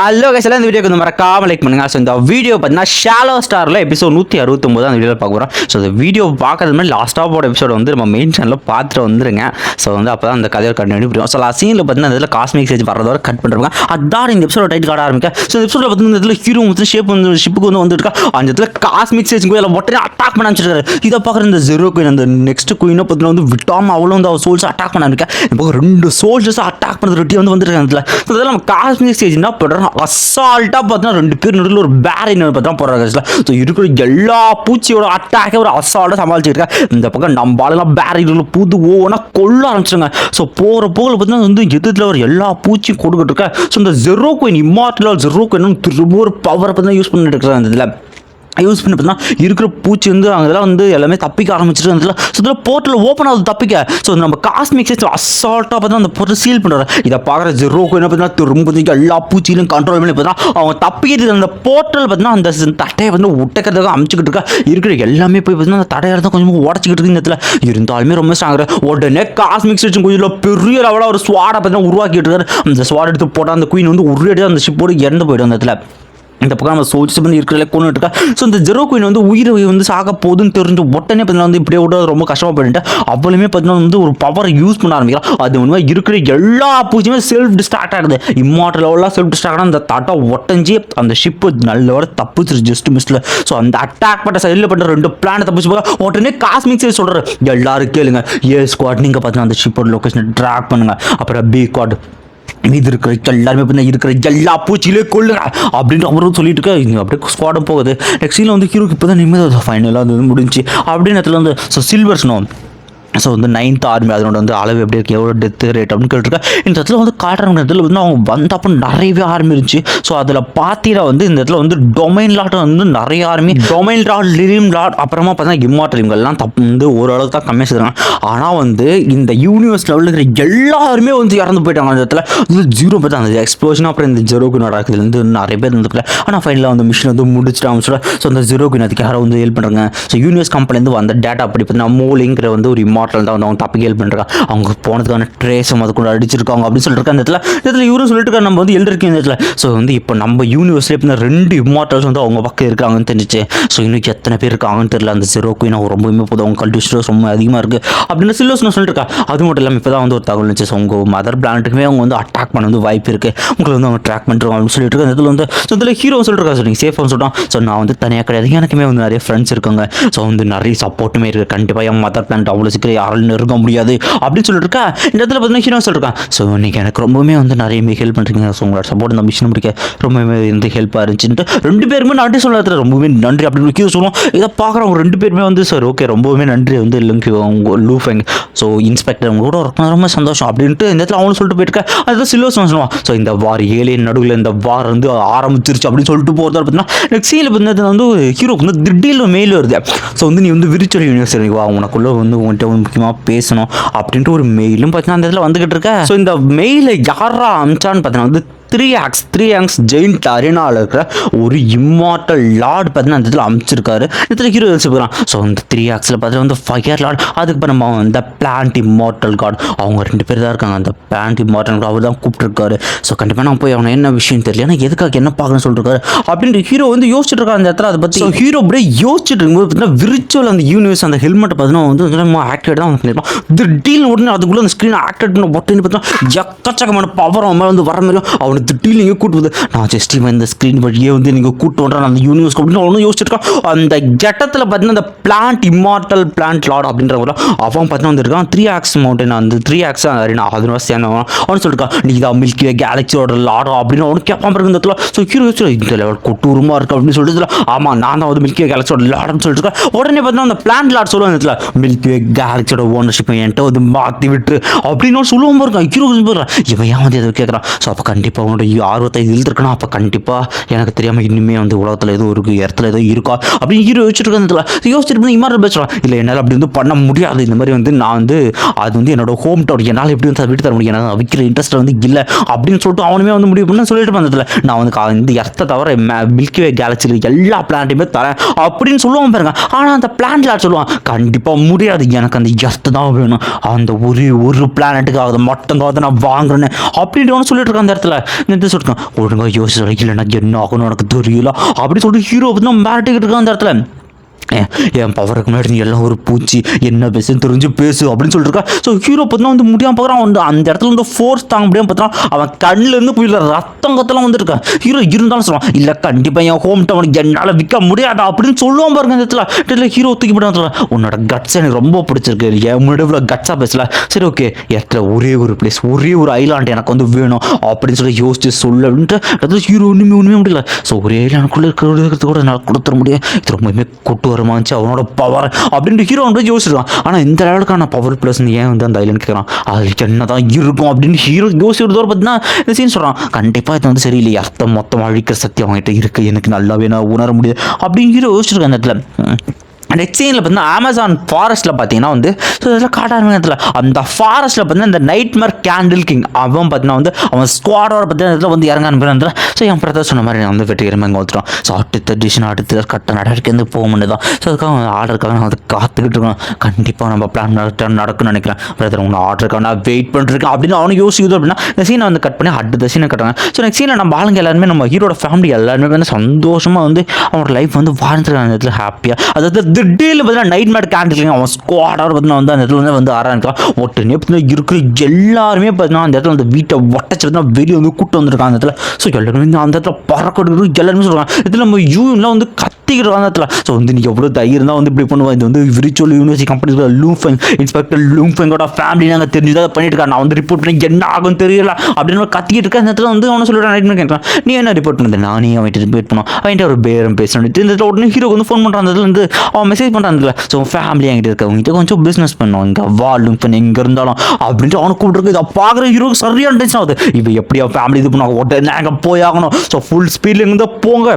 Hello guys எல்லாம் இந்த வீடியோக்கு வந்து மறக்காம லைக் பண்ணுங்க. ஸோ இந்த வீடியோ பார்த்தீங்கன்னா ஷாலோ ஸ்டாரில் எபிசோட் நூற்றி அறுபத்தொம்போது அந்த வீடியோவில் பார்க்க போகிறோம் ஸோ இந்த வீடியோ பார்க்கறது மாதிரி லாஸ்ட்டாக போட எபிசோட வந்து நம்ம மெயின் சேனலில் பார்த்துட்டு வந்துருங்க. ஸோ வந்து அப்போ தான் அந்த கதையை கண்டினியூ புரியும். ஸோ லாஸ்ட் சீனில் பார்த்தீங்கன்னா இந்த இதில் காஸ்மிக் சேஜ் வர கட் பண்ணுறாங்க அதான் இந்த எபிசோட டைட் காட ஆரம்பிக்க. ஸோ இந்த எபிசோட பார்த்தீங்கன்னா இந்த இதில் ஹீரோ வந்து ஷேப் வந்து ஷிப்புக்கு வந்து வந்துருக்கா அந்த இடத்துல காஸ்மிக் சேஜ் கோயில ஒட்டனே அட்டாக் பண்ண ஆரம்பிச்சிருக்காரு. இதை பார்க்குற இந்த ஜெரோ குயின் அந்த நெக்ஸ்ட் குயினை பார்த்தீங்கன்னா வந்து விட்டாம அவ்வளோ வந்து அவள் சோல்ஸ் அட்டாக் பண்ண ஆரம்பிக்க. இப்போ ரெண்டு சோல்ஜர்ஸ் அட்டாக் பண்ணுறது ரெட்டி வந்து வந்துருக்காங்க அதில் ஸோ இதெல்லாம் நம்ம காஸ்மிக் ஸ்டேஜ் என்ன பண்ணுறோம் அசால்ட்டாக பார்த்தீங்கன்னா ரெண்டு பேர் நடுவில் ஒரு பேரின் பார்த்தா போடுறாங்க ஸோ இருக்கிற எல்லா பூச்சியோட அட்டாக்கே ஒரு அசால்ட்டாக சமாளிச்சிருக்கேன் இந்த பக்கம் நம்ம ஆளுலாம் பேரின் புது ஓனா கொள்ள ஆரம்பிச்சிருங்க. ஸோ போகிற போகல பார்த்தீங்கன்னா வந்து எதிர்த்தில் ஒரு எல்லா பூச்சியும் கொடுக்கிட்டு இருக்கேன் ஸோ இந்த zero coin immortal zero coin திரும்ப ஒரு பவரை பார்த்தீங்கன்னா யூஸ் பண்ணிட்டு இருக்கிறேன் இந்த இதில். யூஸ் பண்ணி பார்த்தீங்கன்னா இருக்கிற பூச்சி வந்து அதெல்லாம் வந்து எல்லாமே தப்பிக்க ஆரம்பிச்சிட்டு அதில் ஸோ இதில் போர்ட்டல் ஓப்பன் ஆகுது தப்பிக்க. ஸோ நம்ம காஸ்மிக் சேஸ் அசால்ட்டாக பார்த்தா அந்த போர்ட்டல் சீல் பண்ணுறாரு இதை பார்க்குற ஜெரோக்கு என்ன பார்த்தீங்கன்னா திரும்ப எல்லா பூச்சியிலும் கண்ட்ரோல் பண்ணி பார்த்தீங்கன்னா அவங்க தப்பிக்கிறது அந்த போர்ட்டல் பார்த்தீங்கன்னா அந்த தட்டையை வந்து உட்டக்கிறதுக்காக அமைச்சிக்கிட்டு இருக்கா. இருக்கிற எல்லாமே போய் பார்த்தீங்கன்னா அந்த தடையாக தான் கொஞ்சம் உடச்சிக்கிட்டு இருக்கு இந்த இடத்துல. இருந்தாலுமே ரொம்ப ஸ்ட்ராங்க உடனே காஸ்மிக் சேச்சும் கொஞ்சம் பெரிய லெவலாக ஒரு ஸ்வாடை பார்த்தீங்கன்னா உருவாக்கிட்டு இருக்காரு. அந்த ஸ்வாட் எடுத்து போட்டால் அந்த குயின் வந்து உருவடியாக அந்த ஷிப்போடு இறந்து போயிடும் அந்த இடத்துல. இந்த பக்கம் நம்ம சோல்ஸ் வந்து இருக்கிற கொண்டு இருக்கா. ஸோ இந்த ஜெரோ குயின் வந்து உயிரை வந்து சாக போதுன்னு தெரிஞ்சு உடனே பார்த்தீங்கன்னா வந்து இப்படியே விட ரொம்ப கஷ்டமாக போயிட்டு அவளுமே பார்த்தீங்கன்னா வந்து ஒரு பவரை யூஸ் பண்ண ஆரம்பிக்கலாம் அது வந்து இருக்கிற எல்லா பூச்சியுமே செல்ஃப் டிஸ்ட்ராக்ட் ஆகுது இம்மார்டல் லெவலாக செல்ஃப் டிஸ்ட்ராக்ட் அந்த தட்டை ஒட்டஞ்சி அந்த ஷிப்பு நல்ல வர ஜஸ்ட் மிஸ்ல ஸோ அந்த அட்டாக் பண்ண சைடில் பண்ணுற ரெண்டு பிளான் தப்பிச்சு போக உடனே காஸ்மிக் சைடு சொல்கிறார் எல்லாரும் கேளுங்க. ஏ ஸ்குவாட் நீங்கள் பார்த்தீங்கன்னா அந்த ஷிப்போட லொக்கேஷனை ட்ராக் பண்ணுங்க. அப்புறம் பி ஸ்குவாட் மீது இருக்கிற எல்லாருமே பண்ண இருக்கிற எல்லா பூச்சியிலே கொள்ளுங்க அப்படின்னு அவரும் சொல்லிட்டு இருக்க இங்கே அப்படியே ஸ்குவாடும் போகுது. நெக்ஸ்ட் சீனில் வந்து ஹீரோக்கு இப்போ தான் நிம்மதி ஃபைனலாக வந்து முடிஞ்சு. அப்படின்னு இடத்துல வந்து ஸோ சில்வர் ஸ்னோ ஸோ வந்து நைன்த் ஆர்மி அதனோட வந்து அளவு எப்படி இருக்கு? எவ்வளோ டெத்து ரேட் அப்படின்னு கேட்டிருக்கேன் இந்த இடத்துல வந்து காட்டுற இடத்துல வந்து அவங்க வந்தப்போ நிறையவே ஆர்மி இருந்துச்சு. ஸோ அதில் பார்த்தீங்கன்னா வந்து இந்த இடத்துல வந்து டொமைன் லாட் வந்து நிறைய ஆர்மி டொமைன் லாட் லிரிம் லாட் அப்புறமா பார்த்தீங்கன்னா இம்மார்டல் இவங்கெல்லாம் தப்பு வந்து ஓரளவுக்கு தான் கம்மியாக செய்கிறாங்க ஆனால் வந்து இந்த யூனிவர்ஸ் லெவலில் இருக்கிற எல்லாருமே வந்து இறந்து போயிட்டாங்க அந்த இடத்துல. இது ஜீரோ பற்றி அந்த எக்ஸ்ப்ளோஷன் அப்புறம் இந்த ஜெரோக்கு நடக்குதுல இருந்து நிறைய பேர் இருந்துக்கல ஆனால் ஃபைனலாக வந்து மிஷின் வந்து முடிச்சிட்டாங்க சொல்ல. ஸோ அந்த ஜெரோக்கு அதுக்கு யாரோ வந்து ஹெல்ப் பண்ணுறாங்க ஸோ யூனிவர்ஸ் கம்பெனிலேருந்து வந்த டேட்டா அப்படி பார்த்தீங்கன்னா மூலிங்கிற வந்து ஒரு இம்மார்டல் தான் வந்து அவங்க தப்பிக்கு ஹெல்ப் பண்ணுறாங்க அவங்க போனதுக்கான ட்ரேஸ் அது கூட அடிச்சிருக்காங்க அப்படின்னு சொல்லிட்டு அந்த இடத்துல. இந்த இடத்துல இவரும் சொல்லிட்டு இருக்காரு, நம்ம வந்து எழுதிருக்கோம் இந்த இடத்துல. ஸோ வந்து இப்போ நம்ம யூனிவர்ஸ்லேயே இப்போ ரெண்டு இம்மார்டல்ஸ் வந்து அவங்க பக்கம் இருக்காங்கன்னு தெரிஞ்சிச்சு. ஸோ இன்னும் எத்தனை பேர் இருக்காங்கன்னு தெரியல. அந்த ஜெரோக்கு நான் ரொம்பவுமே போதும். அவங்க கல்டிஸ்டர்ஸ் ரொம்ப அதிகமாக இருக்குது அப்படின்னு சில்லோஸ் நான் சொல்லிட்டு இருக்கா. அது மட்டும் இல்லாமல் இப்போ தான் வந்து ஒரு தகவல் இருந்துச்சு ஸோ உங்கள் மதர் பிளானட்டுக்குமே அவங்க வந்து அட்டாக் பண்ண வந்து வாய்ப்பு இருக்குது உங்களை வந்து அவங்க ட்ராக் பண்ணுறோம் அப்படின்னு சொல்லிட்டு இருக்க இடத்துல வந்து ஸோ இதில் ஹீரோ சொல்லிட்டு இருக்கா. நீங்கள் சேஃபாக சொல்லிட்டோம் ஸோ நான் வந்து தனியாக கிடையாது. எனக்குமே வந்து நிறைய ஃப்ரெண்ட்ஸ் இருக்காங்க. ஸோ வந்து நிறைய சப்போர்ட்டுமே இருக்குது கண்டிப்பாக என் மதர் பிளான்ட் அவ்வளோ சீக்கிரம் யாராலும் நெருங்க முடியாது அப்படின்னு சொல்லிட்டு இருக்கா இந்த இடத்துல பார்த்தீங்கன்னா ஹீரோ சொல்லிருக்கான் ஸோ இன்னைக்கு எனக்கு ரொம்பவுமே வந்து நிறையவே ஹெல்ப் பண்ணுறீங்க ஸோ உங்களோட சப்போர்ட் இந்த மிஷின் முடிக்க ரொம்பவே வந்து ஹெல்ப்பாக இருந்துச்சுன்ட்டு ரெண்டு பேருமே நன்றி சொல்லாத ரொம்பவே நன்றி அப்படின்னு ஹீரோ சொல்லுவோம். இதை பார்க்குறவங்க ரெண்டு பேருமே வந்து சார் ஓகே ரொம்பவுமே நன்றி. வந்து இல்லைங்க அவங்க லூஃபேங் ஸோ இன்ஸ்பெக்டர் அவங்க கூட ஒர்க் ரொம்ப சந்தோஷம் அப்படின்ட்டு இந்த இடத்துல அவனும் சொல்லிட்டு போயிருக்கேன் அதுதான் சில்வர் சொல்லுவான் ஸோ இந்த வார் ஏழையின் நடுவில் இந்த வார் வந்து ஆரம்பிச்சிருச்சு அப்படின்னு சொல்லிட்டு போகிறதா பார்த்தீங்கன்னா நெக்ஸ்ட் சீனில் பார்த்தீங்கன்னா வந்து ஹீரோக்கு வந்து திடீர்னு மெயில் வருது. ஸோ வந்து நீ வந்து விரிச்சல் யூனிவர்சிட்டி வா. உனக்குள்ளே வந்து உங்கள்கிட்ட வந்து முக்கியமாக பேசணும் அப்படின்ட்டு ஒரு மெயிலும் பார்த்தீங்கன்னா அந்த இதில் வந்துக்கிட்டு இருக்கேன் ஸோ இந்த மெயிலை யாரா அமிச்சான்னு பார்த்தீங்கன்னா வந்து three axe three axe giant அரினாவில் இருக்கிற ஒரு இம்மார்ட்டல் லார்ட் பார்த்தீங்கன்னா அந்த இடத்துல அமைச்சிருக்காரு. இதில் ஹீரோ வச்சுக்கிறான் ஸோ அந்த த்ரீ ஆக்ஸில் பார்த்தீங்கன்னா வந்து ஃபயர் லார்ட் அதுக்கப்புறம் நம்ம இந்த பிளான்ட் இம்மார்ட்டல் காட் அவங்க ரெண்டு பேர் தான் இருக்காங்க. அந்த பிளான்ட் இம்மார்ட்டல் அவர் தான் கூப்பிட்டுருக்காரு. ஸோ கண்டிப்பாக நான் போய் அவனை என்ன விஷயம் தெரியல. ஏன்னா எதுக்காக என்ன பார்க்கணும்னு சொல்லிருக்காரு. அப்படின்ட்டு ஹீரோ வந்து யோசிச்சுட்டு இருக்காரு அந்த இடத்துல. அதை பற்றி ஹீரோ அப்படியே யோசிச்சுட்டு இருக்கும்போது பார்த்தீங்கன்னா விரிச்சுவல் அந்த யூனிவர்ஸ் அந்த ஹெல்மெட் பார்த்தீங்கன்னா வந்து ஆக்டிவேட் தான் பண்ணியிருப்பான் திடீர்னு உடனே அதுக்குள்ளே அந்த ஸ்க்ரீன் ஆக்டிவேட் பண்ண உடனே பார்த்தீங்கன்னா எக்கச்சக்கமான பவர் அவன் மேலே வந்து வர மாதிரி அவனை திடீர்னு நீங்கள் கூட்டு வந்து நான் ஜஸ்ட் இவன் இந்த ஸ்க்ரீன் வழியே வந்து நீங்கள் கூட்டு வந்துறேன் அந்த யூனிவர்ஸ் அப்படின்னு ஒன்றும் யோசிச்சிருக்கான் அந்த கெட்டத்தில் பார்த்தீங்கன்னா அந்த பிளான்ட் இம்மார்ட்டல் பிளான்ட் லார்ட் ஒரு அவன் பார்த்தீங்கன்னா வந்துருக்கான். த்ரீ ஆக்ஸ் மவுண்டன் அந்த த்ரீ ஆக்ஸ் நான் அதனால சேர்ந்தவன் அவனு சொல்லிருக்கான் நீ தான் மில்கி வே கேலக்சியோட லாடா அப்படின்னு அவனு கேட்பான் பிறகு இந்த ஸோ ஹீரோ யோசிச்சு இந்த லெவல் கொட்டூரமாக இருக்கு அப்படின்னு சொல்லிட்டு ஆமாம் நான் தான் வந்து மில்கி வே கேலக்சியோட லார்டுன்னு சொல்லிட்டு உடனே பார்த்தீங்கன்னா அந்த பிளான்ட் லார்ட் சொல்லுவாங்க இடத்துல மில்கி வே கேலக்சியோட ஓனர்ஷிப் என்கிட்ட வந்து மாற்றி விட்டு அப்படின்னு சொல்லுவோம் இருக்கான் பாருங்க. ஹீரோ இவன் ஏன் வந்து எதுவும் கேட்குறான் ஸோ அப்போ கண்டிப்பாக அவனோட ஆர்வத்தை இழுத்துருக்கணும் அப்போ கண்டிப்பாக எனக்கு தெரியாமல் இன்னுமே வந்து உலகத்தில் எதுவும் இருக்குது இடத்துல எதுவும் இருக்கா? அப்படின்னு ஹீரோ யோசிச்சுட்டு இருக்கல யோசிச்சுட்டு போய் பேசுகிறான் இல்லை என்னால் அப்படி வந்து பண்ண முடியாது. இந்த மாதிரி வந்து நான் வந்து அது வந்து என்னோட ஹோம் டவுன் என்னால் எப்படி வந்து விட்டு தர முடியும்? எனக்கு விற்கிற இன்ட்ரெஸ்ட் வந்து இல்லை. அப்படின்னு சொல்லிட்டு அவனுமே வந்து முடிவு பண்ண சொல்லிட்டு வந்ததில்ல நான் வந்து கா- இந்த இடத்த தவிர மில்கி வே கேலக்சியில் எல்லா பிளான்ட்டையுமே தரேன். அப்படின்னு சொல்லுவான் பாருங்க. ஆனால் அந்த பிளான்ட்ல சொல்லுவான் கண்டிப்பாக முடியாது. எனக்கு அந்த எர்த்து தான் வேணும். அந்த ஒரு ஒரு பிளானட்டுக்காக மட்டும் தான் நான் வாங்குறேன்னு அப்படின்னு சொல்லிட்டு இருக்கான் அந்த இடத்துல. இந்த சொல்லிருக்கான். ஒழுங்காக யோசிச்சு சொல்ல இல்லைன்னா என்ன ஆகணும் எனக்கு தெரியல. அப்படி சொல்லிட்டு ஹீரோ வந்து மிரட்டிக்கிட்டு இருக்கான் அந்த இடத்துல. ஏன், என் பவருக்கு முன்னாடி நீ எல்லாம் ஒரு பூச்சி என்ன பேசுன்னு தெரிஞ்சு பேசு அப்படின்னு சொல்லிட்டு ஸோ ஹீரோ பார்த்தா வந்து முடியாமல் பார்க்குறான். வந்து அந்த இடத்துல வந்து ஃபோர்ஸ் தாங்க முடியாம பார்த்தா அவன் கண்ணிலேருந்து இருந்து ரத்த ரத்தம் கத்தலாம் ஹீரோ இருந்தாலும் சொல்லுவான் இல்லை கண்டிப்பாக என் ஹோம் டவுனுக்கு என்னால் விற்க முடியாதா? அப்படின்னு சொல்லுவான் பாருங்க இந்த இடத்துல. ஹீரோ தூக்கி போட்டு உன்னோட கட்ஸ் எனக்கு ரொம்ப பிடிச்சிருக்கு. என் முன்னாடி இவ்வளோ கட்ஸாக பேசல. சரி ஓகே இடத்துல ஒரே ஒரு பிளேஸ் ஒரே ஒரு ஐலாண்ட் எனக்கு வந்து வேணும். அப்படின்னு சொல்லி யோசிச்சு சொல்ல அப்படின்ட்டு ஹீரோ ஒன்றுமே ஒன்றுமே முடியல. ஸோ ஒரே ஐலாண்டுக்குள்ளே இருக்கிறது கூட என்னால் கொடுத்துட முடியும் இது ரொம்பவுமே கொட்டு வரமாச்சு அவனோட பவர் அப்படின்ட்டு ஹீரோ வந்து யோசிச்சிருக்கான். ஆனால் இந்த லெவலுக்கான பவர் பிளஸ் ஏன் வந்து அந்த ஐலாண்ட் கேட்குறான் அதுக்கு என்ன தான் இருக்கும் அப்படின்னு ஹீரோ யோசிக்கிறதோட பார்த்தீங்கன்னா இந்த சீன் சொல்கிறான் கண்டிப்பாக இது வந்து சரியில்லை அர்த்தம் மொத்தம் அழிக்கிற சக்தி அவங்ககிட்ட இருக்குது எனக்கு நல்லாவே நான் உணர முடியாது. அப்படிங்கிற யோசிச்சிருக்கேன் அந்த இடத்துல. நெக்ஸ்ட் சீனில் பார்த்தீங்கன்னா அமேசான் ஃபாரஸ்ட்டில் பார்த்தீங்கன்னா வந்து ஸோ இதெல்லாம் காட்டாருங்க இடத்துல. அந்த ஃபாரஸ்ட்டில் பார்த்தீங்கன்னா இந்த நைட்மர் கேண்டில் கிங் அவன் பார்த்தீங்கன்னா வந்து அவன் ஸ்குவாடோட பார்த்தீங்கன்னா இதில் வந்து இறங்க அனுப்புறதுல ஸோ என் பிரதர் சொன்ன மாதிரி நான் வந்து வெற்றிகரமாக இங்கே வந்துடும் ஸோ அடுத்த டிஷன் அடுத்த கட்ட நடவடிக்கை வந்து போக தான் ஸோ அதுக்காக ஆர்டருக்காக நான் வந்து காத்துக்கிட்டு இருக்கணும். கண்டிப்பாக நம்ம பிளான் நடக்கும்னு நினைக்கிறேன். பிரதர் உங்களை ஆர்டருக்காக நான் வெயிட் பண்ணிருக்கேன் அப்படின்னு அவனு யோசிக்குது அப்படின்னா இந்த சீனை வந்து கட் பண்ணி அடுத்த சீனை கட்டுறாங்க ஸோ நெக்ஸ்ட் சீனை நம்ம ஆளுங்க எல்லாருமே நம்ம ஹீரோட ஃபேமிலி எல்லாருமே வந்து சந்தோஷமாக வந்து அவனோட லைஃப் வந்து வாழ்ந்துருக்காங்க அந்த இடத்துல ஹாப்பியாக அதாவது திடீர்னு பார்த்தீங்கன்னா நைட் மேட் கேண்டில் அவன் ஸ்குவாடாக பார்த்தீங்கன்னா வந்து அந்த இடத்துல வந்து வந்து ஆரம்பிக்கான் உடனே பார்த்தீங்கன்னா இருக்கிற எல்லாருமே பார்த்தீங்கன்னா அந்த இடத்துல அந்த வீட்டை ஒட்டச்சு பார்த்தீங்கன்னா வெளியே வந்து கூட்டு வந்திருக்காங்க அந்த இடத்துல. ஸோ எல்லாருமே அந்த இடத்துல பறக்கொடுக்குறது எல்லாருமே சொல்கிறாங்க இதில் நம்ம யூன்லாம் வந்து கத்திக்கிற அந்த இடத்துல. ஸோ வந்து நீ எவ்வளோ தைரியம் தான் வந்து இப்படி பண்ணுவா? இது வந்து virtual university company Lufeng inspector லூஃபெங்கோட family நாங்கள் தெரிஞ்சுதான் பண்ணிட்டு இருக்கா நான் வந்து ரிப்போர்ட் பண்ணி என்ன ஆகும் தெரியல. அப்படின்னு கத்திக்கிட்டு இருக்கேன் அந்த இடத்துல வந்து அவனை சொல்லிட்டு நைட் கேட்கலாம் நீ என்ன ரிப்போர்ட் பண்ணது நானே அவன் ரிப்போர்ட் பண்ணோம் அவன்கிட்ட ஒரு பேரம் பேசணும். இந்த இடத்துல உடனே ஹீரோ வந்து ஃபோன் பண்ணுறான் அந்த இடத்துல வந்து அவன் மெசேஜ் பண்ணுறான் ஸோ ஃபேமிலி என்கிட்ட இருக்கவங்ககிட்ட கொஞ்சம் பிஸ்னஸ் பண்ணோம் இங்கே வாழும் பண்ணி எங்கே இருந்தாலும் அப்படின்ட்டு அவனை கூப்பிட்டுருக்கு இதை பார்க்குற ஹீரோ சரியான டென்ஷன் ஆகுது. இப்போ எப்படி அவன் ஃபேமிலி இது பண்ணுவாங்க உடனே அங்கே போய் ஆகணும். ஸோ ஃபுல் ஸ்பீடில் இருந்து போங்க.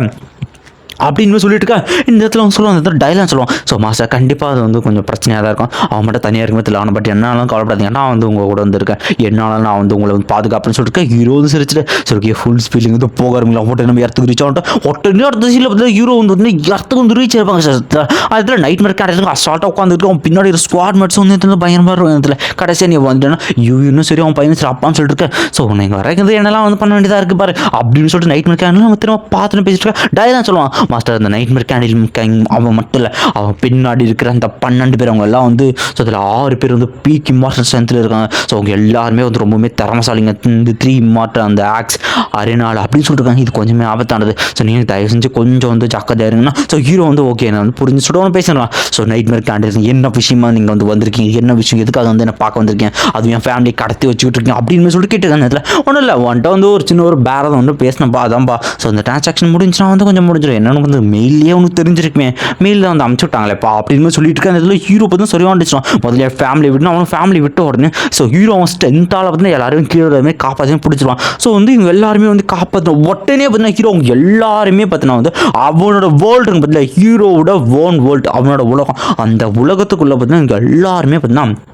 அப்படின்னு சொல்லிட்டு இருக்கா? இந்த இடத்துல வந்து சொல்லுவான் அந்த இடத்துல டைலாக் சொல்லுவான். ஸோ மாஸ்டர் கண்டிப்பாக அது வந்து கொஞ்சம் பிரச்சனையாக தான் இருக்கும். அவன் மட்டும் தனியாக இருக்கும் தெரியல. அவனை பட் என்னாலும் கவலைப்படாதீங்க. நான் வந்து உங்கள் கூட வந்திருக்கேன். என்னால் நான் வந்து உங்களை வந்து பாதுகாப்புன்னு சொல்லிட்டு ஹீரோ வந்து சிரிச்சிட்டு சரி ஓகே ஃபுல் ஸ்பீலிங் வந்து போகிறவங்களா ஒட்டை நம்ம இடத்துக்கு ரீச் ஆகிட்டோம் உடனே அடுத்த சீனில் பார்த்தா ஹீரோ வந்து இடத்துக்கு வந்து ரீச் ஆயிருப்பாங்க சார் அதில் நைட் மேட் கடைசியில் அசால்ட்டாக உட்காந்துருக்கு அவன் பின்னாடி ஒரு ஸ்குவாட் மேட்ஸ் வந்து இடத்துல பயங்கரமாக இருக்கும். இடத்துல கடைசியாக நீ வந்துட்டேன்னா ஐயோ இன்னும் சரி அவன் பையன் சரி அப்பான்னு சொல்லிட்டு இருக்கேன். ஸோ நீங்கள் வரைக்கும் என்னெல்லாம் வந்து பண்ண வேண்டியதாக இருக்கு பாரு. அப்படின்னு சொல்லிட்டு நைட் மேட் கேண்டில் நம்ம திரும்ப பார்த்துன்னு பேசிட்டு இருக்கேன் டைலாக் சொல்லுவான். மாஸ்டர் அந்த நைட் மேட் கேண்டில் கேங் அவன் மட்டும் இல்லை அவன் பின்னாடி இருக்கிற அந்த பன்னெண்டு பேர் அவங்க எல்லாம் வந்து ஸோ அதில் ஆறு பேர் வந்து பீக் இம்மார்டல் ஸ்ட்ரென்த்தில் இருக்காங்க. ஸோ அவங்க எல்லாருமே வந்து ரொம்பவுமே திறமசாலிங்க. இந்த த்ரீ இம்மார்டல் அந்த ஆக்ஸ் அரைநாள் அப்படின்னு சொல்லிட்டு இது கொஞ்சமே ஆபத்தானது. ஸோ நீங்கள் தயவு செஞ்சு கொஞ்சம் வந்து ஜாக்கிரதையாக இருங்கன்னா ஸோ ஹீரோ வந்து ஓகே நான் வந்து புரிஞ்சு சொல்லுவோம் பேசலாம் ஸோ நைட் மேர் கேண்டில் என்ன விஷயமா நீங்கள் வந்து வந்திருக்கீங்க? என்ன விஷயம்? எதுக்காக வந்து என்ன பார்க்க வந்திருக்கேன் அது என் ஃபேமிலி கடத்தி வச்சுக்கிட்டு இருக்கேன் அப்படின்னு சொல்லிட்டு கேட்டுருக்காங்க இதில் ஒன்றும் இல்லை வந்துட்டு வந்து ஒரு சின்ன ஒரு பேரதம் வந்து பேசினப்பா அதான்ப்பா. ஸோ அந்த டிரான்சாக்ஷன் முடிஞ்சுனா வந்து கொஞ்சம் முடிஞ்சிடும். என்ன என்னன்னு வந்து மெயிலே உனக்கு தெரிஞ்சிருக்குமே. மெயிலில் வந்து அமுச்சு விட்டாங்களேப்பா அப்படின்னு சொல்லிட்டு இருக்க அந்த இதில் ஹீரோ பார்த்து சொல்லி வந்துச்சுனா முதல்ல ஃபேமிலி விட்டு அவனும் ஃபேமிலி விட்ட உடனே ஸோ ஹீரோ அவன் ஸ்ட்ரென்த்தால் வந்து எல்லாருமே கீழே எல்லாருமே காப்பாற்றி பிடிச்சிருவான். ஸோ வந்து இவங்க எல்லாருமே வந்து காப்பாற்றணும் உடனே பார்த்தீங்கன்னா ஹீரோ அவங்க எல்லாருமே பார்த்தீங்கன்னா வந்து அவனோட வேர்ல்டுங்க பார்த்தீங்கன்னா ஹீரோவோட ஓன் வேர்ல்டு அவனோட உலகம். அந்த உலகத்துக்குள்ளே பார்த்தீங்கன்னா இங்கே எல்லாருமே பார்த்தீங்கன்னா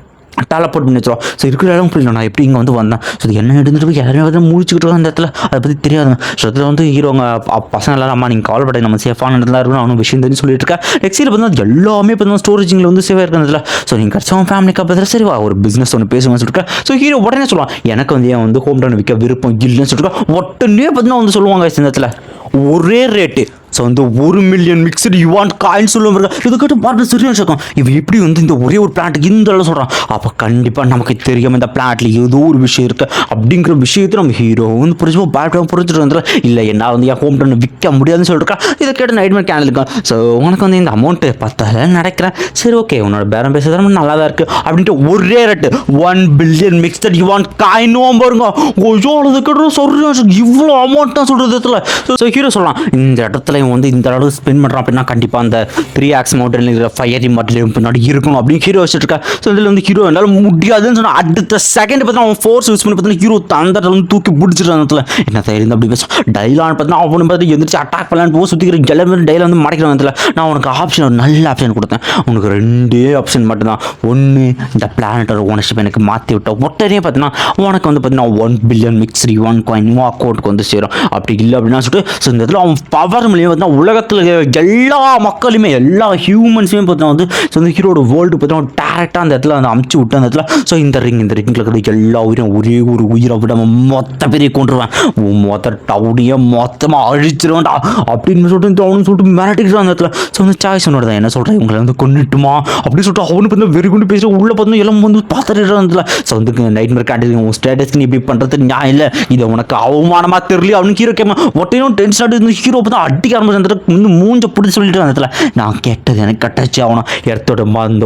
டேலப்போர்ட் பண்ணி வச்சிரும் ஸோ இருக்கிற இடம் புரியல நான் எப்படி இங்கே வந்து வந்தேன்? ஸோ இது என்ன எடுத்துட்டு போய் எல்லாருமே வந்து முடிச்சுக்கிட்டு இருக்கோம் அந்த இடத்துல? அதை பற்றி தெரியாதுங்க ஸோ இதில் வந்து ஹீரோங்க பசங்க எல்லாரும் அம்மா நீங்கள் கவலைப்படாது நம்ம சேஃபான இடத்துல இருக்கணும். அவனும் விஷயம் தெரிஞ்சு சொல்லிட்டு இருக்கேன் நெக்ஸ்ட் இயர் பார்த்தா எல்லாமே பார்த்தா ஸ்டோரேஜிங்கில் வந்து சேவாக இருக்கிறதுல ஸோ நீங்கள் கிடச்சவன் ஃபேமிலிக்கு பார்த்துட்டு சரி வா ஒரு பிஸ்னஸ் ஒன்று பேசுவேன் சொல்லிருக்கேன் ஸோ ஹீரோ உடனே சொல்லுவான் எனக்கு வந்து ஏன் வந்து ஹோம் டவுன் விற்க விருப்பம் இல்லைன்னு சொல்லிட்டு உடனே பார்த்தீங்கன்னா வந்து சொல்லுவாங்க இந்த இடத்துல. ஒரே ரேட்டு ஸோ வந்து ஒரு மில்லியன் மிக்சடு யுவான் காயின் சொல்லுவாங்க இது கேட்டு பார்த்து சரியான இருக்கும் இவன் எப்படி வந்து இந்த ஒரே ஒரு பிளான்ட் இந்த அளவு சொல்கிறான் அப்போ கண்டிப்பாக நமக்கு தெரியும் இந்த பிளான்ட்டில் ஏதோ ஒரு விஷயம் இருக்குது அப்படிங்கிற விஷயத்தை நம்ம ஹீரோ வந்து புரிஞ்சு பேட்டாக புரிஞ்சுட்டு வந்துடும் இல்லை என்ன வந்து என் ஹோம் டவுன் விற்க முடியாதுன்னு சொல்லிருக்கா இதை கேட்டு நைட்மேர் கேனல் இருக்கும் ஸோ உனக்கு வந்து இந்த அமௌண்ட்டு பத்தாயிரம் நடக்கிறேன் சரி ஓகே உன்னோட பேரம் பேசுறது நல்லா தான் இருக்குது அப்படின்ட்டு ஒரே rate one billion mixed yuan காயினும் பாருங்க. ஐயோ அது சொல்கிறேன் இவ்வளோ அமௌண்ட் தான் சொல்கிறது ஸோ ஹீரோ சொல்லலாம் இந்த இடத்துல இவன் வந்து இந்த அளவுக்கு ஸ்பெண்ட் பண்ணுறான் அப்படின்னா கண்டிப்பாக அந்த த்ரீ ஆக்ஸ் மவுண்டன் இருக்கிற ஃபயர் மாட்டில் பின்னாடி இருக்கணும் அப்படின்னு ஹீரோ வச்சுட்டு இருக்கா. ஸோ இதில் வந்து ஹீரோ என்னால் முடியாதுன்னு சொன்னால் அடுத்த செகண்ட் பார்த்தா அவன் ஃபோர்ஸ் யூஸ் பண்ணி பார்த்தீங்கன்னா ஹீரோ அந்த இடத்துல வந்து தூக்கி பிடிச்சிட்டு அந்த இடத்துல. என்ன தைரியம் அப்படி பேசும்? டைலான் பார்த்தீங்கன்னா அவனு பார்த்து எந்திரிச்சு அட்டாக் பண்ணலான்னு போக சுற்றிக்கிற எல்லாமே டைல வந்து மறைக்கிற இடத்துல. நான் உனக்கு ஆப்ஷன் ஒரு நல்ல ஆப்ஷன் கொடுத்தேன். உனக்கு ரெண்டே ஆப்ஷன் மட்டும்தான். ஒன்று இந்த பிளானட்டோட ஓனர்ஷிப் எனக்கு மாற்றி விட்ட உடனே பார்த்தீங்கன்னா உனக்கு வந்து பார்த்தீங்கன்னா one billion mixture one coin உன் அக்கௌண்ட்டுக்கு வந்து சேரும். அப்படி இல்லை அப்படின்னா சொல்லிட்டு ஸோ இந்த இடத்துல அவன் பவர் மூலியம் பார்த்தீங்கன்னா உலகத்தில் எல்லா மக்களுமே எல்லா ஹியூமன்ஸுமே பார்த்தீங்கன்னா வந்து ஸோ ஹீரோட வேர்ல்டு பார்த்தீங்கன்னா டேரெக்டாக அந்த இடத்துல வந்து அமுச்சு விட்டு அந்த இடத்துல ஸோ இந்த ரிங் இந்த ரிங்கில் இருக்கிற எல்லா உயிரும் ஒரே ஒரு உயிரை விட மொத்த பெரிய கொண்டுருவேன் மொத்த டவுடியை மொத்தமாக அழிச்சிருவேன்டா அப்படின்னு சொல்லிட்டு அவனு சொல்லிட்டு மிரட்டிக்கிட்டு அந்த இடத்துல. ஸோ வந்து சாய்ஸ் தான் என்ன சொல்கிறேன் இவங்களை வந்து கொண்டுட்டுமா அப்படின்னு சொல்லிட்டு அவனு பார்த்தீங்கன்னா வெறி கொண்டு பேசுகிற உள்ளே பார்த்து எல்லாம் வந்து பார்த்துட்டு அந்த ஸோ வந்து நைட் மேர் காட்டி உன் ஸ்டேட்டஸ்க்கு நீ இப்படி பண்ணுறது நியாயம் இல்லை. இதை உனக்கு அவமானமாக தெரியல அவனுக்கு ஹீரோ கேட்க ஒட்டையும் டென்ஷன் ஆகிட்டு இந்த ஹீரோ பார்த்தா அடிக்க ஆரம்பிச்சு மூஞ்ச பிடிச்சி சொல்லிட்டு அந்த இடத்துல நான் கேட்டது எனக்கு கட்டாச்சு ஆகணும் இடத்தோட அந்த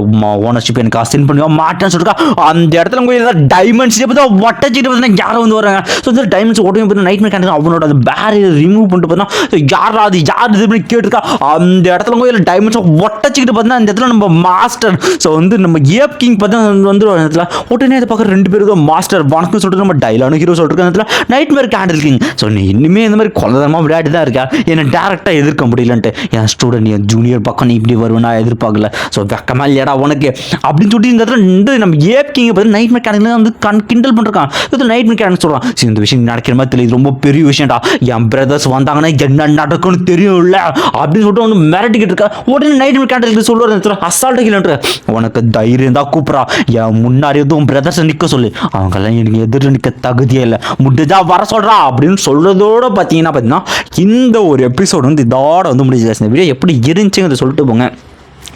ஓனர்ஷிப் எனக்கு அசைன் பண்ணி மாட்டேன்னு சொல்லிட்டு அந்த இடத்துல போய் ஏதாவது டைமண்ட்ஸ் பார்த்தா ஒட்டச்சிட்டு பார்த்தீங்கன்னா யாரும் வந்து வராங்க ஸோ இந்த டைமண்ட்ஸ் ஓட்டமே பார்த்து நைட் மேர் அவனோட அந்த பேரியர் ரிமூவ் பண்ணிட்டு பார்த்தா யாரா அது யார் இது பண்ணி கேட்டுருக்கா. அந்த இடத்துல போய் டைமண்ட்ஸ் ஒட்டச்சிக்கிட்டு பார்த்தா அந்த இடத்துல நம்ம மாஸ்டர் ஸோ வந்து நம்ம ஏப் கிங் பார்த்தா வந்து அந்த இடத்துல. உடனே அதை பார்க்குற ரெண்டு பேருக்கும் மாஸ்டர் வணக்கம் சொல்லிட்டு நம்ம டைலானு ஹீரோ சொல்லிட்டு அந்த இடத்துல. Nightmare candle king so நீ இந்த மாதிரி கொலதரமாக விளையாட்டு தான் இருக்கா. என்ன டேரக்ட் கரெக்டாக எதிர்க்க முடியலன்ட்டு என் ஸ்டூடெண்ட் என் ஜூனியர் பக்கம் நீ இப்படி வருவேன் நான் எதிர்பார்க்கல. ஸோ வெக்கமா இல்லையடா உனக்கு. அப்படின்னு சொல்லிட்டு இந்த இடத்துல நம்ம ஏப்கிங்க பார்த்து நைட் மெக்கானிக்ல வந்து கண் கிண்டல் பண்ணிருக்கான் இது நைட் மெக்கானிக் சொல்கிறான் சரி இந்த விஷயம் நடக்கிற மாதிரி தெரியுது ரொம்ப பெரிய விஷயம்டா. என் பிரதர்ஸ் வந்தாங்கன்னா என்ன நடக்கும்னு தெரியும்ல. அப்படின்னு சொல்லிட்டு ஒன்று மிரட்டிக்கிட்டு இருக்கா. உடனே நைட் மெக்கானிக் சொல்லுவார் அசால்ட்டாக இல்லைன்ற உனக்கு தைரியம் தான் கூப்பிட்றா. என் முன்னாடி வந்து உன் பிரதர்ஸை நிற்க சொல்லு. அவங்கெல்லாம் எனக்கு எதிர் நிற்க தகுதியே இல்லை. முடிஞ்சா வர சொல்கிறா அப்படின்னு சொல்கிறதோட பார்த்தீங்கன்னா பார்த்தீங்கன்னா இந்த ஒரு எபிசோடு வந்து இதோட வந்து முடிஞ்சு இந்த வீடியோ எப்படி இருந்துச்சுங்கிறத சொல்லிட்டு போங்க.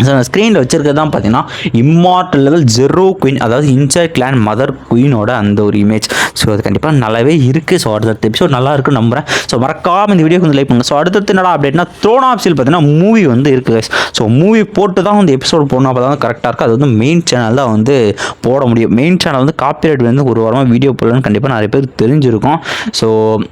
ஸோ ஸ்க்ரீனில் வச்சுருக்கிறது தான் பார்த்தீங்கன்னா இம்மார்டல் லெவல் ஜெரோ குயின் அதாவது இன்சைட் கிளான் மதர் குயினோட அந்த ஒரு இமேஜ் ஸோ அது கண்டிப்பாக நல்லாவே இருக்குது ஸோ அடுத்த எபிசோட் நல்லா இருக்குன்னு நம்புகிறேன் ஸோ மறக்காமல் இந்த வீடியோ கொஞ்சம் லைக் பண்ணுங்க. ஸோ அடுத்தது என்னடா அப்டேட்னா த்ரோன் ஆப்ஸில் பார்த்தீங்கன்னா மூவி வந்து இருக்குது ஸோ மூவி போட்டு தான் வந்து எபிசோட் போடணும். அப்போ தான் கரெக்டாக இருக்குது அது வந்து மெயின் சேனல் தான் வந்து போட முடியும். மெயின் சேனல் வந்து காப்பிரைட் வந்து ஒரு வாரமாக வீடியோ போடலன்னு கண்டிப்பாக நிறைய பேர் தெரிஞ்சிருக்கும். ஸோ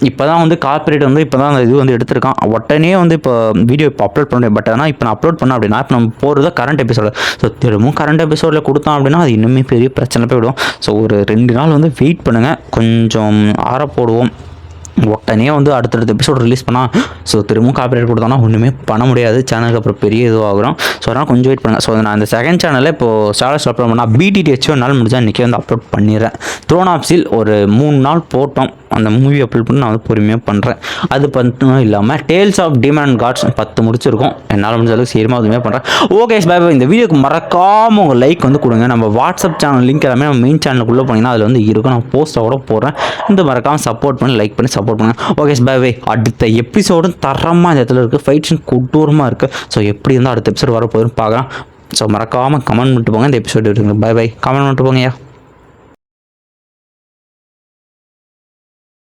இப்போ தான் வந்து காப்பிரைட் வந்து இப்போ தான் அந்த இது வந்து எடுத்திருக்கான். உடனே வந்து இப்போ வீடியோ இப்போ அப்லோட் பண்ண முடியும். பட் ஆனால் இப்போ நான் அப்லோட் பண்ண அப்படின்னா இப்போ நம்ம போகிறது கரண்ட் எபிசோடு ஸோ திரும்பவும் கரண்ட் எபிசோடில் கொடுத்தோம் அப்படின்னா அது இன்னுமே பெரிய பிரச்சனை போயிடும். ஸோ ஒரு ரெண்டு நாள் வந்து வெயிட் பண்ணுங்கள் கொஞ்சம் ஆற போடுவோம். உடனே வந்து அடுத்தடுத்த எபிசோட் ரிலீஸ் பண்ணால் ஸோ திரும்பவும் காப்பிரைட் கொடுத்தோன்னா ஒன்றுமே பண்ண முடியாது. சேனலுக்கு அப்புறம் பெரிய இதுவாகிறோம் ஸோ அதனால் கொஞ்சம் வெயிட் பண்ணுங்கள் ஸோ நான் அந்த செகண்ட் சேனலில் இப்போது ஸ்டாலஸ் அப்லோட் பண்ணால் பிடிடிஹெச்சோ ஒரு நாள் முடிஞ்சால் இன்றைக்கி வந்து அப்லோட் பண்ணிடுறேன். த்ரோன் ஆப்ஸில் ஒரு மூணு நாள் போட்டோம். அந்த மூவி அப்லோட் பண்ணி நான் வந்து பொறுமையாக பண்ணுறேன் அது மட்டும் இல்லாமல் டேல்ஸ் ஆஃப் டிமாண்ட் காட்ஸ் பத்து முடிச்சிருக்கோம். என்னால் முடிஞ்ச அளவுக்கு சீரமாக அதுவுமே பண்ணுறேன் ஓகே பை பை இந்த வீடியோக்கு மறக்காமல் உங்கள் லைக் வந்து கொடுங்க. நம்ம வாட்ஸ்அப் சேனல் லிங்க் எல்லாமே நம்ம மெயின் சேனலுக்குள்ளே போனீங்கன்னா அதில் வந்து இருக்கும். நான் போஸ்ட்டை கூட போடுறேன். இந்த மறக்காமல் சப்போர்ட் பண்ணி லைக் பண்ணி சப்போர்ட் பண்ணுங்கள் ஓகே பை பை அடுத்த எபிசோடும் தரமாக இந்த இடத்துல இருக்குது ஃபைட்ஸும் கொடூரமாக இருக்குது ஸோ எப்படி இருந்தால் அடுத்த எபிசோட் வரப்போகுதுன்னு பார்க்கலாம். ஸோ மறக்காமல் கமெண்ட் பண்ணிட்டு போங்க. இந்த எபிசோடு இருக்குங்க பை பை கமெண்ட் பண்ணிட்டு போங்கய்யா.